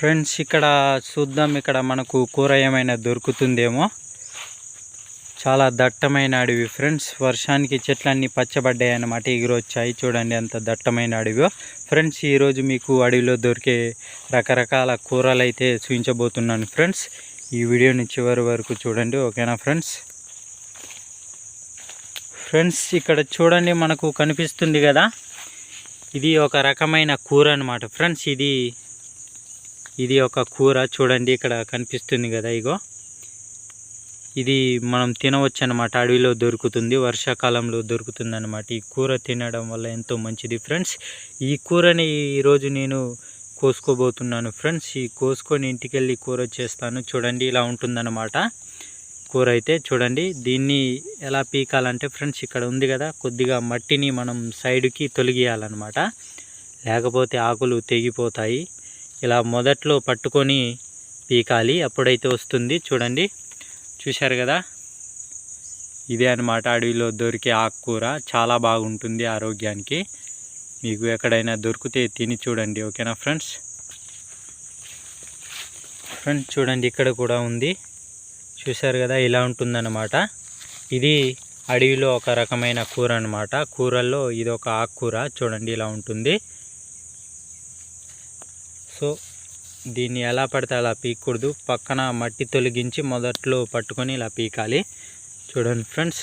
Friends ఇక్కడ చూద్దాం. ఇక్కడ మనకు కూర ఏమైనా దొరుకుతుందేమో. చాలా దట్టమైన అడవి ఫ్రెండ్స్. వర్షానికి చెట్లన్నీ పచ్చబడ్డాయి అన్నమాట. ఎగురొచ్చాయి చూడండి ఎంత దట్టమైన అడవి ఫ్రెండ్స్ ఈరోజు మీకు అడవిలో దొరికే రకరకాల కూరలు అయితే చూపించబోతున్నాను ఫ్రెండ్స్. ఈ వీడియోని చివరి వరకు చూడండి ఓకేనా ఫ్రెండ్స్? ఫ్రెండ్స్ ఇక్కడ చూడండి మనకు కనిపిస్తుంది కదా. ఇది ఒక రకమైన కూర అనమాట ఫ్రెండ్స్. ఇది ఇది ఒక కూర చూడండి ఇక్కడ కనిపిస్తుంది కదా ఇగో. ఇది మనం తినవచ్చు అనమాట అడవిలో దొరుకుతుంది వర్షాకాలంలో దొరుకుతుంది అనమాట ఈ కూర తినడం వల్ల ఎంతో మంచిది ఫ్రెండ్స్. ఈ కూరని ఈరోజు నేను కోసుకోబోతున్నాను ఫ్రెండ్స్. ఈ కోసుకొని ఇంటికి వెళ్ళి కూర చేస్తాను చూడండి ఇలా ఉంటుందన్నమాట. కూర అయితే చూడండి దీన్ని ఎలా పీకాలంటే ఫ్రెండ్స్ ఇక్కడ ఉంది కదా కొద్దిగా మట్టిని మనం సైడ్కి తొలగియాలన్నమాట. లేకపోతే ఆకులు తెగిపోతాయి. ఇలా మొదట్లో పట్టుకొని పీకాలి అప్పుడైతే వస్తుంది. చూడండి. చూశారు కదా? ఇదే అనమాట అడవిలో దొరికే ఆకుకూర. చాలా బాగుంటుంది ఆరోగ్యానికి. మీకు ఎక్కడైనా దొరికితే తిని చూడండి ఓకేనా ఫ్రెండ్స్? ఫ్రెండ్స్ చూడండి ఇక్కడ కూడా ఉంది. చూశారు కదా? ఇలా ఉంటుందన్నమాట. ఇది అడవిలో ఒక రకమైన కూర అనమాట కూరల్లో ఇది ఒక ఆకుకూర. చూడండి ఇలా ఉంటుంది. సో దీన్ని ఎలా పడితే అలా పీకూడదు. పక్కన మట్టి తొలగించి మొదట్లో పట్టుకొని ఇలా పీకాలి. చూడండి ఫ్రెండ్స్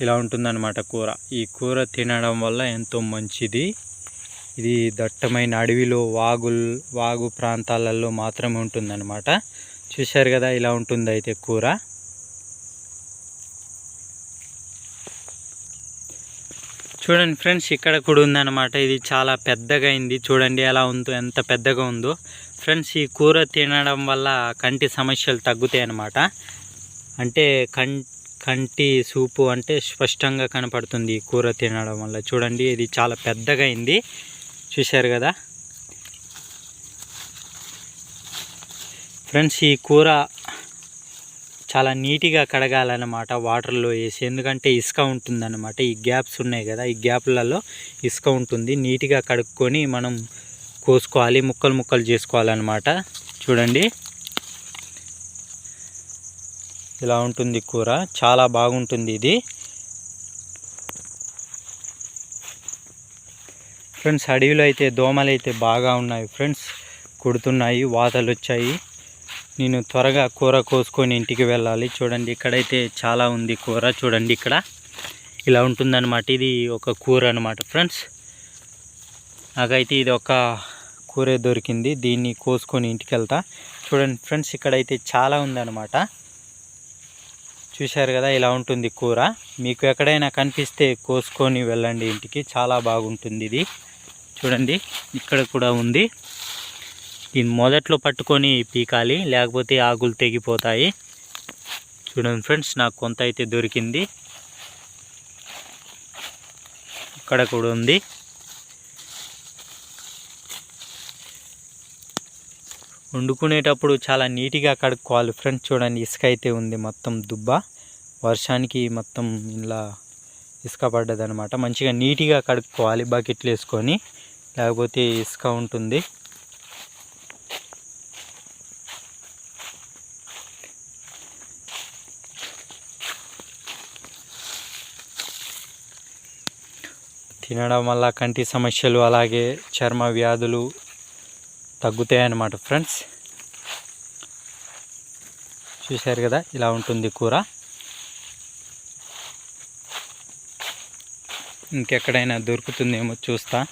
ఇలా ఉంటుందన్నమాట కూర. ఈ కూర తినడం వల్ల ఎంతో మంచిది. ఇది దట్టమైన అడవిలో వాగుల్ వాగు ప్రాంతాలలో మాత్రమే ఉంటుందన్నమాట. చూశారు కదా ఇలా ఉంటుంది అయితే కూర. చూడండి ఫ్రెండ్స్ ఇక్కడ కూడా ఉందన్నమాట. ఇది చాలా పెద్దగా అయింది. చూడండి ఎలా ఉందో ఎంత పెద్దగా ఉందో. ఫ్రెండ్స్ ఈ కూర తినడం వల్ల కంటి సమస్యలు తగ్గుతాయి అన్నమాట. అంటే కం కంటి సూపు అంటే స్పష్టంగా కనపడుతుంది ఈ కూర తినడం వల్ల. చూడండి ఇది చాలా పెద్దగా అయింది. చూశారు కదా? ఫ్రెండ్స్ ఈ కూర చాలా నీట్గా కడగాలన్నమాట వాటర్లో వేసి. ఎందుకంటే ఇసుక ఉంటుందన్నమాట. ఈ గ్యాప్స్ ఉన్నాయి కదా ఈ గ్యాప్లలో ఇసుక ఉంటుంది. నీట్గా కడుక్కొని మనం కోసుకోవాలి ముక్కలు ముక్కలు చేసుకోవాలన్నమాట. చూడండి. ఇలా ఉంటుంది కూర. చాలా బాగుంటుంది ఇది. ఫ్రెండ్స్ అడవిలో అయితే దోమలు అయితే బాగా ఉన్నాయి ఫ్రెండ్స్. కుడుతున్నాయి వాతలు వచ్చాయి నేను త్వరగా కూర కోసుకొని ఇంటికి వెళ్ళాలి. చూడండి ఇక్కడైతే చాలా ఉంది కూర. చూడండి ఇక్కడ. ఇలా ఉంటుందన్నమాట. ఇది ఒక కూర అనమాట ఫ్రెండ్స్. నాకైతే ఇది ఒక కూరే దొరికింది. దీన్ని కోసుకొని ఇంటికి వెళ్తా. చూడండి ఫ్రెండ్స్ ఇక్కడైతే చాలా ఉందన్నమాట. చూశారు కదా ఇలా ఉంటుంది కూర. మీకు ఎక్కడైనా కనిపిస్తే కోసుకొని వెళ్ళండి ఇంటికి. చాలా బాగుంటుంది ఇది. చూడండి ఇక్కడ కూడా ఉంది. దీన్ని మొదట్లో పట్టుకొని పీకాలి లేకపోతే ఆకులు తెగిపోతాయి. చూడండి ఫ్రెండ్స్ నాకు కొంత అయితే దొరికింది. ఇక్కడ కూడా ఉంది. వండుకునేటప్పుడు చాలా నీట్గా కడుక్కోవాలి ఫ్రెండ్స్. చూడండి ఇసుక అయితే ఉంది మొత్తం దుబ్బ. వర్షానికి మొత్తం ఇలా ఇసుక పడ్డదనమాట మంచిగా నీట్గా కడుక్కోవాలి బకెట్లు వేసుకొని. లేకపోతే ఇసుక ఉంటుంది. తినడం వల్ల కంటి సమస్యలు అలాగే చర్మ వ్యాధులు తగ్గుతాయన్నమాట ఫ్రెండ్స్. చూశారు కదా ఇలా ఉంటుంది కూర. ఇంకెక్కడైనా దొరుకుతుందేమో చూస్తా.